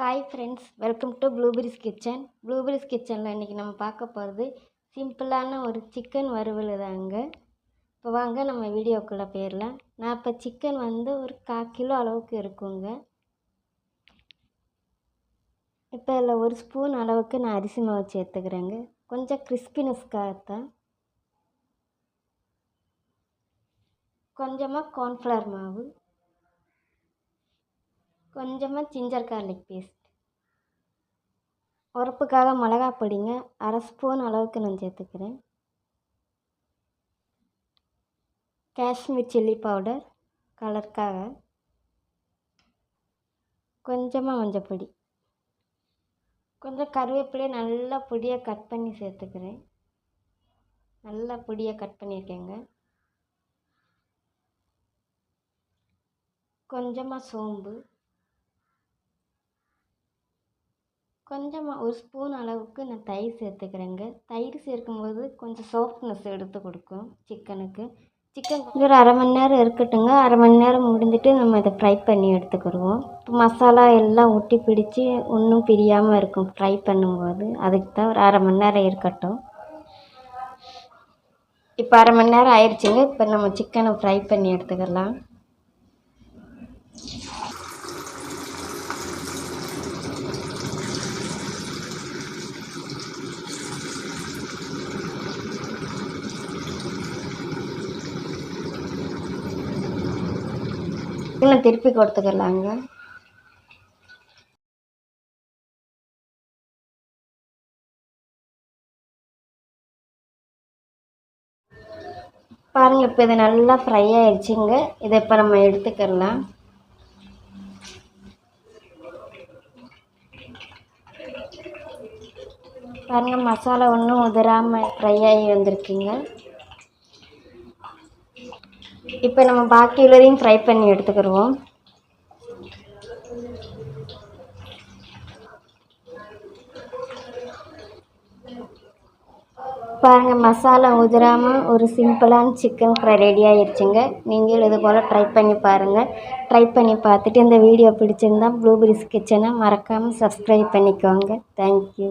Hi friends welcome to Blueberry's kitchen Blueberry's கிச்சனில் இன்றைக்கி நம்ம பார்க்க போகிறது சிம்பிளான ஒரு சிக்கன் வறுவல் தாங்க. இப்போ வாங்க நம்ம வீடியோக்குள்ளே போயிடலாம் நான் இப்போ சிக்கன் வந்து ஒரு கால் கிலோ அளவுக்கு இருக்குங்க. இப்போ இதில் ஒரு ஸ்பூன் அளவுக்கு நான் அரிசி மாவு சேர்த்துக்கிறேங்க. கொஞ்சம் கிறிஸ்பினஸ்க்காகத்தான் கொஞ்சமாக கார்ன்ஃப்ளவர் மாவு. கொஞ்சமாக ஜிஞ்சர் கார்லிக் பேஸ்ட் உரப்புக்காக மிளகா பொடிங்க அரை ஸ்பூன் அளவுக்கு நான் சேர்த்துக்கிறேன். காஷ்மீர் சில்லி பவுடர் கலருக்காக கொஞ்சமாக மஞ்சப்பொடி கொஞ்சம் கருவேப்பிலையை நல்லா பொடியாக கட் பண்ணி சேர்த்துக்கிறேன். நல்லா பொடியாக கட் பண்ணியிருக்கேங்க. கொஞ்சமாக சோம்பு. கொஞ்சமாக ஒரு ஸ்பூன் அளவுக்கு நான் தயிர் சேர்த்துக்கிறேங்க. தயிர் சேர்க்கும்போது கொஞ்சம் சாஃப்ட்னஸ் எடுத்து கொடுக்கும் சிக்கனுக்கு சிக்கன் ஒரு அரை மணி நேரம் இருக்கட்டுங்க அரை மணி நேரம் முடிஞ்சிட்டு நம்ம இதை ஃப்ரை பண்ணி எடுத்துக்கிடுவோம். இப்போ மசாலா எல்லாம் ஒட்டி பிடிச்சி ஒன்றும் பிரியாமல் இருக்கும் ஃப்ரை பண்ணும்போது. அதுக்கு தான் ஒரு அரை மணி நேரம் இருக்கட்டும். இப்போ அரை மணி நேரம் ஆயிடுச்சுங்க இப்போ நம்ம சிக்கனை ஃப்ரை பண்ணி எடுத்துக்கலாம். இல்லை திருப்பி கொடுத்துக்கலாங்க. பாருங்கள் இப்போ இது நல்லா ஃப்ரை ஆயிடுச்சுங்க. இதை இப்போ நம்ம எடுத்துக்கலாம் பாருங்கள் மசாலா ஒன்றும் உதிராமல் ஃப்ரை ஆகி வந்திருக்குங்க. இப்போ நம்ம பாக்கி உள்ளதையும் ஃப்ரை பண்ணி எடுத்துக்கிடுவோம் பாருங்கள் மசாலா உதிராமல் ஒரு சிம்பிளான சிக்கன் ஃப்ரை ரெடி ஆயிடுச்சுங்க நீங்களும் இது போல் ட்ரை பண்ணி பாருங்கள் ட்ரை பண்ணி பார்த்துட்டு இந்த வீடியோ பிடிச்சிருந்தால் ப்ளூபெரிஸ் கிச்சனை மறக்காமல் சப்ஸ்கிரைப் பண்ணிக்கோங்க. தேங்க்யூ